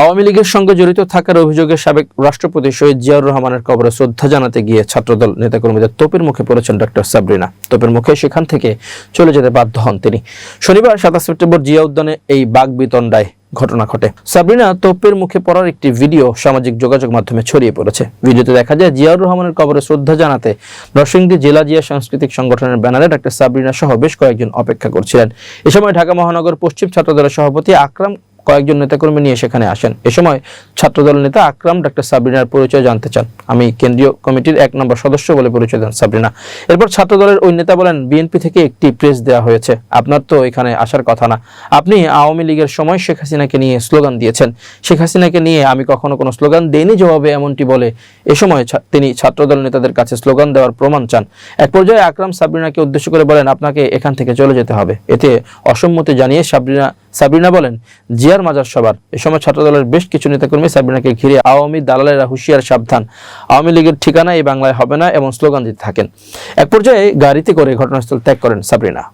আওয়ামী লীগের সঙ্গে জড়িত থাকার অভিযোগে সাবেক রাষ্ট্রপতি শহীদ জিয়াউর রহমানের কবরে শ্রদ্ধা জানাতে গিয়ে ছাত্রদল নেতাকর্মীদের তোপের মুখে পড়েছেন ডক্টর সাবরিনা। তোপের মুখে সেখান থেকে চলে যেতে বাধ্য হন তিনি। শনিবার সাতাশ সেপ্টেম্বর জিয়া উদ্যানে এই বাঘ বিতণ্ডায় ঘটনা ঘটে। সাবরিনা তোপের মুখে পড়ার একটি ভিডিও সামাজিক যোগাযোগ মাধ্যমে ছড়িয়ে পড়েছে। ভিডিওতে দেখা যায়, জিয়াউর রহমানের কবরে শ্রদ্ধা জানাতে নরসিংদী জেলা জিয়া সাংস্কৃতিক সংগঠনের ব্যানারে ডাক্তার সাবরিনা সহ বেশ কয়েকজন অপেক্ষা করছিলেন। এ সময় ঢাকা মহানগর পশ্চিম ছাত্রদলের সভাপতি আকরাম কয়েকজন নেতাকর্মী নিয়ে সেখানে আসেন। এ সময় ছাত্রদল নেতা আকরাম ডাক্তার সাবরিনার পরিচয় জানতে চান। আমি কেন্দ্রীয় কমিটির এক নম্বর সদস্য বলে পরিচয় দেন সাবরিনা। এরপর ছাত্রদলের ওই নেতা বলেন, বিএনপি থেকে একটি প্রেস দেওয়া হয়েছে। আপনার তো এখানে আসার কথা না। আপনি আওয়ামী লীগের সময় শেখ হাসিনাকে নিয়ে স্লোগান দিয়েছেন। শেখ হাসিনাকে নিয়ে আমি কখনো কোনো স্লোগান দেইনি জবাবে এমনটি বলে। এ সময় তিনি ছাত্রদল নেতাদের কাছে স্লোগান দেওয়ার প্রমাণ চান। এক পর্যায়ে আকরাম সাবরিনাকে উদ্দেশ্য করে বলেন, আপনাকে এখান থেকে চলে যেতে হবে। এতে অসম্মতি জানিয়ে সাবরিনা সাবরিনা বলেন, জিয়ার মাজার সবার এ সময় ছাত্রদলের বেশ কিছু নেতাকর্মী সাবরিনাকে ঘিরে আওয়ামী দালালেরা হুঁশিয়ার সাবধান। আওয়ামী লীগের ঠিকানা এই বাংলায় হবে না এবং স্লোগান দিতে থাকেন। এক পর্যায়ে গাড়িতে করে ঘটনাস্থল ত্যাগ করেন সাবরিনা